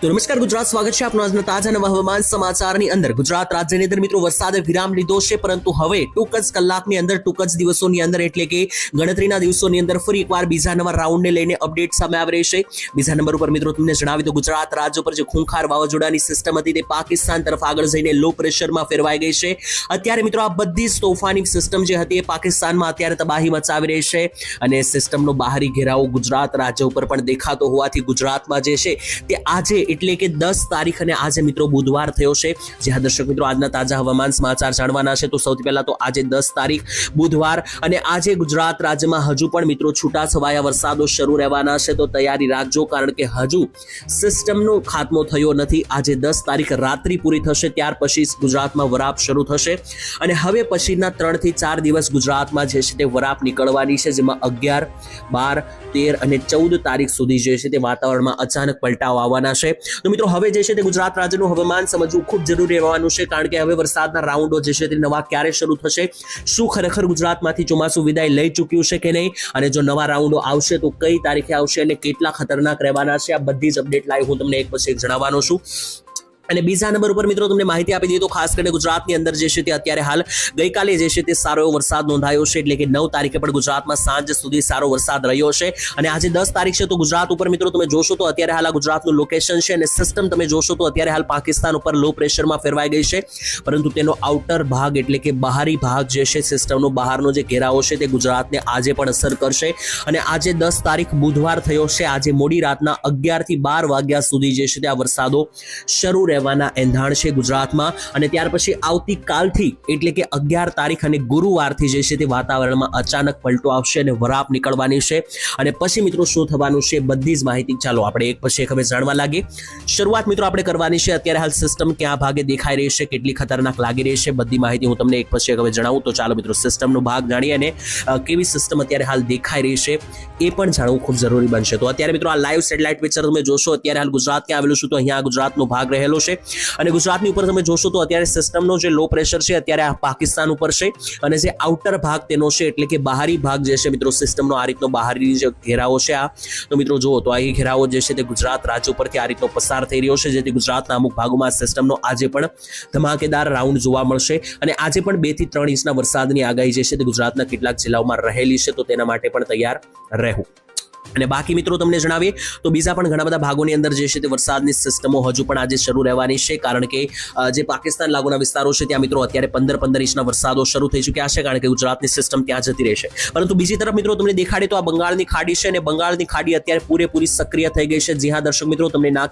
તો નમસ્કાર, ગુજરાત સ્વાગત છે આપનો આજના તાજા નવા હવામાન સમાચારની અંદર. ગુજરાત રાજ્યની અંદર મિત્રો વરસાદે વિરામ લીધો છે, પરંતુ હવે ટૂંક જ કલાકની અંદર, ટૂંક જ દિવસોની અંદર, એટલે કે ગણતરીના દિવસોની અંદર ફરી એકવાર બીજા નવા રાઉન્ડને લઈને અપડેટ સામે આવી રહી છે. બીજા નંબર ઉપર મિત્રો તમને જણાવી દો ગુજરાત રાજ્ય પર જે ખૂંખાર વાવાઝોડાની સિસ્ટમ હતી તે પાકિસ્તાન તરફ આગળ જઈને લો પ્રેશરમાં ફેરવાઈ ગઈ છે. અત્યારે મિત્રો આ બધી જ તોફાની સિસ્ટમ જે હતી એ પાકિસ્તાનમાં અત્યારે તબાહી મચાવી રહી છે અને સિસ્ટમનો બહારી ઘેરાવો ગુજરાત રાજ્ય ઉપર પણ દેખાતો હોવાથી ગુજરાતમાં જે છે તે આજે એટલે કે દસ તારીખ અને આજે મિત્રો બુધવાર થયો છે. જ્યાં દર્શક મિત્રો, આજના તાજા હવામાન સમાચાર જાણવાના છે. તો સૌથી પહેલા તો આજે દસ તારીખ બુધવાર અને આજે ગુજરાત રાજ્યમાં હજુ પણ મિત્રો છૂટાછવાયા વરસાદો શરૂ રહેવાના છે. તો તૈયારી રાખજો, કારણ કે હજુ સિસ્ટમનો ખાત્મો થયો નથી. આજે દસ તારીખ રાત્રિ પૂરી થશે, ત્યાર પછી ગુજરાતમાં વરાપ શરૂ થશે. અને હવે પછીના ત્રણથી ચાર દિવસ ગુજરાતમાં જે છે તે વરાપ નીકળવાની છે, જેમાં અગિયાર, બાર, તેર અને ચૌદ તારીખ સુધી જે છે તે વાતાવરણમાં અચાનક પલટાવ આવવાના છે. તો મિત્રો, હવે જે છે તે ગુજરાત રાજ્યનું હવામાન સમજવું ખૂબ જરૂરી રહેવાનું છે, કારણ કે હવે વરસાદના રાઉન્ડો જે છે તે નવા ક્યારે શરૂ થશે, શું ખરેખર ગુજરાતમાંથી ચોમાસું વિદાય લઈ ચૂક્યું છે કે નહીં, અને જો નવા રાઉન્ડો આવશે તો કઈ તારીખે આવશે અને કેટલા ખતરનાક રહેવાના છે, આ બધી જ અપડેટ લાઈવ હું તમને એક પછી એક જણાવવાનો છું. અને બીજા નંબર ઉપર મિત્રો તમને માહિતી આપી દઈએ તો ખાસ કરીને ગુજરાતની અંદર જે છે તે અત્યારે હાલ ગઈકાલે જે છે તે સારો એવો વરસાદ નોંધાયો છે. એટલે કે નવ તારીખે પણ ગુજરાતમાં સાંજ સુધી સારો વરસાદ રહ્યો છે. અને આજે દસ તારીખ છે તો ગુજરાત ઉપર મિત્રો તમે જોશો તો અત્યારે હાલ આ ગુજરાતનું લોકેશન છે અને સિસ્ટમ તમે જોશો તો અત્યારે હાલ પાકિસ્તાન ઉપર લો પ્રેશરમાં ફેરવાઈ ગઈ છે. પરંતુ તેનો આઉટર ભાગ એટલે કે બહારી ભાગ જે છે સિસ્ટમનો બહારનો જે ઘેરાવો છે તે ગુજરાતને આજે પણ અસર કરશે. અને આજે દસ તારીખ બુધવાર થયો છે. આજે મોડી રાતના અગિયારથી બાર વાગ્યા સુધી જે છે તે આ વરસાદો શરૂ રહેવાના એંધાણ છે ગુજરાતમાં અને ત્યાર પછી આવતીકાલથી એટલે કે અગિયાર તારીખ અને ગુરુવારથી જે છે તે વાતાવરણમાં અચાનક પલટો આવશે અને વરાપ નીકળવાની છે. અને પછી મિત્રો શું થવાનું છે બધી જ માહિતી ચાલો આપણે એક પછી એક હવે જાણવા લાગીએ. શરૂઆત મિત્રો આપણે કરવાની છે. અત્યારે હાલ સિસ્ટમ ક્યાં ભાગે દેખાઈ રહી છે, કેટલી ખતરનાક લાગી રહી છે બધી માહિતી હું તમને એક પછી એક હવે જણાવું. તો ચાલો મિત્રો સિસ્ટમનો ભાગ જાણીએ અને કેવી સિસ્ટમ અત્યારે હાલ દેખાઈ રહી છે એ પણ જાણવું ખૂબ જરૂરી બનશે. તો અત્યારે મિત્રો આ લાઈવ સેટેલાઇટ પિક્ચર તમે જોશો, અત્યારે હાલ ગુજરાત ક્યાં આવેલું છું તો અહીંયા ગુજરાતનો ભાગ રહેલો છે. અને ગુજરાતની ઉપર તમે જોશો તો અત્યારે સિસ્ટમનો જે લો પ્રેશર છે, અત્યારે આ પાકિસ્તાન ઉપર છે. અને જે આઉટર ભાગ તેનો છે, એટલે કે બહારી ભાગ જે છે, મિત્રો સિસ્ટમનો આ રીતનો બહારી જે ઘેરાવો છે આ. તો મિત્રો, જુઓ તો આ ઘેરાવો જે છે તે ગુજરાત રાજ્ય ઉપરથી આ રીતનો પસાર થઈ રહ્યો છે, જેથી ગુજરાતના અમુક ભાગોમાં સિસ્ટમનો આજે પણ ધમાકેદાર રાઉન્ડ જોવા મળશે. અને આજે પણ બેથી ત્રણ ઇંચના વરસાદની આગાહી જે છે તે ગુજરાતના કેટલાક જિલ્લાઓમાં રહેલી છે, તો તેના માટે પણ તૈયાર રહેવું. અને બાકી મિત્રો તમને જણાવીએ, તો બીજા પણ ઘણા બધા ભાગોની અંદર જે છે તે વરસાદની સિસ્ટમો હજુ પણ આજે શરૂ રહેવાની છે. કારણ કે જે પાકિસ્તાન લાગુના વિસ્તારો છે, ત્યાં મિત્રો અત્યારે પંદર પંદર ઇંચના વરસાદો શરૂ થઈ ચૂક્યા છે, કારણ કે ગુજરાતની સિસ્ટમ ત્યાં જતી રહેશે પરંતુ બીજી તરફ મિત્રો તમને દેખાડે તો આ બંગાળની ખાડી છે અને બંગાળની ખાડી અત્યારે પૂરેપૂરી સક્રિય થઈ ગઈ છે. જી હા, દર્શક મિત્રો, તમને ના